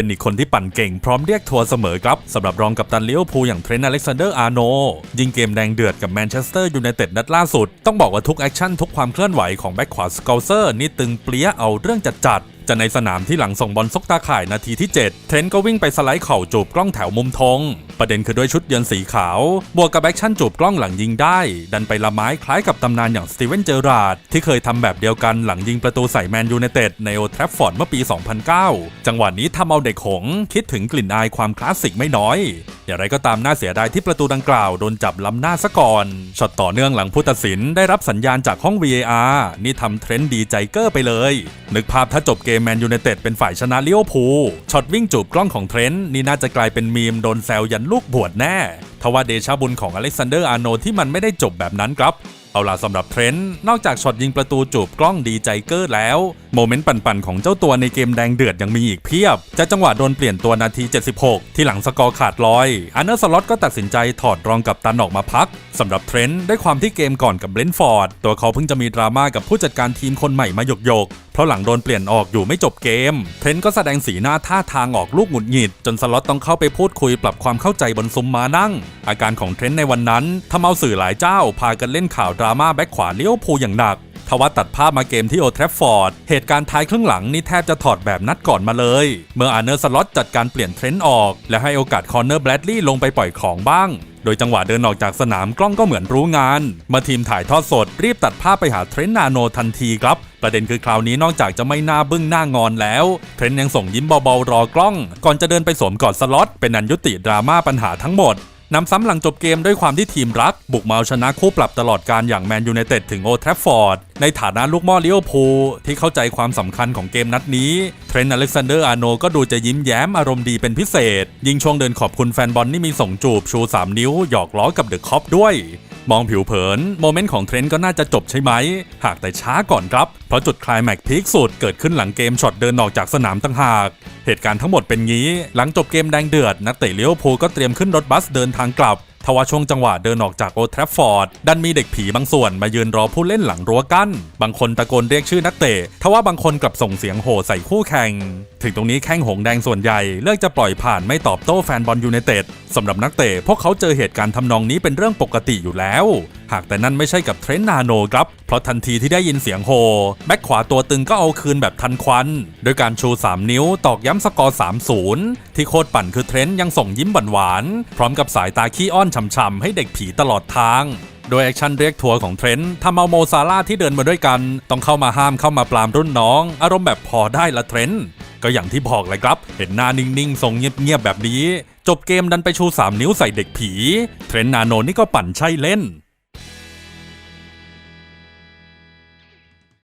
เป็นอีกคนที่ปั่นเก่งพร้อมเรียกทัวร์เสมอครับสำหรับรองกัปตันเลี้ยวพูอย่างเทรนต์อเล็กซานเดอร์อาร์โนยิงเกมแดงเดือดกับแมนเชสเตอร์ยูไนเต็ดนัดล่าสุด ต้องบอกว่าทุกแอคชั่นทุกความเคลื่อนไหวของแบ็คขวาสกอลเซอร์นี่ตึงเปรี้ยเอาเรื่องจัดจัดๆจะในสนามที่หลังส่งบอลซกตาข่ายนาทีที่ 7 เทรนต์ก็วิ่งไปสไลด์เข่าจูบกล้องแถวมุมทง ประเด็นคือด้วยชุดเยือนสีขาว บวกกับแอคชั่นจูบกล้องหลังยิงได้ ดันไปละไม้คล้ายกับตำนานอย่างสตีเวนเจอราร์ดที่เคยทำแบบเดียวกันหลังยิงประตูใส่แมนยูไนเต็ดในโอทรัฟฟอร์ดเมื่อปี 2009 จังหวะนี้ทำเอาเด็กหงคิดถึงกลิ่นอายความคลาสสิกไม่น้อย อย่างไรก็ตามน่าเสียดายที่ประตูดังกล่าวโดนจับล้ำหน้าซะก่อนช็อตต่อเนื่องหลังผู้ตัดสินได้รับสัญญาณจากห้อง VAR นี่ทำเทรนด์ดีใจเกอร์ไปเลย นึกภาพถ้าจบเกมแมนยูไนเต็ดเป็นฝ่ายชนะลิเวอร์พูลช็อตวิ่งจูบกล้องของเทรนด์นี่น่าจะกลายเป็นมีมโดนแซวยันลูกบวชแน่ ทว่าเดชาบุญของอเล็กซานเดอร์อาร์โนที่มันไม่ได้จบแบบนั้นครับ เอาล่ะสำหรับเทรนด์นอกจากช็อตยิงประตูจูบกล้องดีใจเกอร์แล้วโมเมนต์ปั่นๆของเจ้าตัวในเกมแดงเดือดยังมีอีกเพียบ จะจังหวะโดนเปลี่ยนตัวนาที 76 ที่หลังสกอร์ขาดลอยอันเนอร์สล็อตก็ตัดสินใจถอดรองกับตันออกมาพักสำหรับเทรนด์ได้ความที่เกมก่อนกับเบรนฟอร์ดตัวเขาเพิ่งจะมีดราม่ากับผู้จัดการทีมคนใหม่มาหยกๆเพราะหลังโดนเปลี่ยนออกอยู่ไม่จบเกม เทรนด์ก็แสดงสีหน้าท่าทางออกลูกหงุดหงิด จนสล็อตต้องเข้าไปพูดคุยปรับความเข้าใจบนซุ้มมานั่ง อาการของเทรนด์ในวันนั้นทำเอาสื่อหลายเจ้าพากันเล่นข่าวดราม่าแบ็คขวาเลี้ยวภูอย่างหนัก ทว่าตัดภาพมาเกมที่โอแทรฟฟอร์ด เหตุการณ์ท้ายครึ่งหลังนี่แทบจะถอดแบบนัดก่อนมาเลย เมื่ออาร์เนอร์สล็อตจัดการเปลี่ยนเทรนด์ออก และให้โอกาสคอนเนอร์แบรดลีย์ลงไปปล่อยของบ้าง โดยจังหวะเดินออกจากสนามกล้องก็เหมือนรู้งานเมื่อทีมถ่ายทอดสด รีบตัดภาพไปหาเทรนด์นาโนทันทีครับ ประเด็นคือคราวนี้นอกจากจะไม่น่าบึ้งหน้างอนแล้วเทรนด์ยังส่งยิ้มเบาๆรอกล้อง ก่อนจะเดินไปสวมกอดสล็อตเป็นอันยุติดราม่าปัญหาทั้งหมด นำซ้ำหลังจบเกมด้วยความที่ทีมรัก บุกมาเอาชนะคู่ปรับตลอดการอย่างแมนยูไนเต็ดถึงโอแทรฟฟอร์ด ในฐานะลูกม่อลิเวอพูที่เข้าใจความสำคัญของเกมนัดนี้ เทรนต์อเล็กซานเดอร์อาโนก็ดูจะยิ้มแย้มอารมณ์ดีเป็นพิเศษ ยิงช่วงเดินขอบคุณแฟนบอลนี่มีส่งจูบชู 3 นิ้วหยอกล้อกับเดอะคอปด้วย มองผิวเผิน โมเมนต์ของเทรนต์ก็น่าจะจบใช่ไหม หากแต่ช้าก่อนครับ เพราะจุดคลายแม็กพีคสุดเกิดขึ้นหลังเกมช็อตเดินออกจากสนามตั้งหาก เหตุการณ์ทั้งหมดเป็นงี้ หลังจบเกมแดงเดือด นักเตะเลี้ยวโพูก็เตรียมขึ้นรถบัสเดินทางกลับ ทว่าช่วงจังหวะเดินออกจากโอทรัฟฟอร์ดดันมีเด็กผีบางส่วนมายืนรอผู้เล่นหลังรั้วกั้น บางคนตะโกนเรียกชื่อนักเตะทว่าบางคนกลับส่งเสียงโห่ใส่คู่แข่ง ถึงตรงนี้แข้งหงแดงส่วนใหญ่เลือกจะปล่อยผ่านไม่ตอบโต้แฟนบอลยูไนเต็ดสำหรับนักเตะพวกเขาเจอเหตุการณ์ทำนองนี้เป็นเรื่องปกติอยู่แล้ว หากแต่นั่นไม่ใช่กับเทรนต์นาโนครับ เพราะทันทีที่ได้ยินเสียงโฮแบ็คขวาตัวตึงก็เอาคืนแบบทันควัน โดยการชู 3 นิ้วตอกย้ำสกอร์ 3-0 ที่โคตรปั่นคือเทรนยังส่งยิ้มหวานๆพร้อมกับสายตาขี้อ้อนช่ำๆให้เด็กผีตลอดทางโดยแอคชั่นเรียกทัวร์ของเทรนต์ทำเอาโมซาร่าที่เดินมาด้วยกัน ต้องเข้ามาห้ามเข้ามาปรามรุ่นน้อง อารมณ์แบบพอได้ละเทรนต์ก็อย่างที่บอกเลยครับ เห็นหน้านิ่งๆ ทรงเงียบๆ แบบนี้ จบเกมดันไปชู 3 นิ้วใส่เด็กผี เทรนนาโนนี่ก็ปั่นใช่เล่น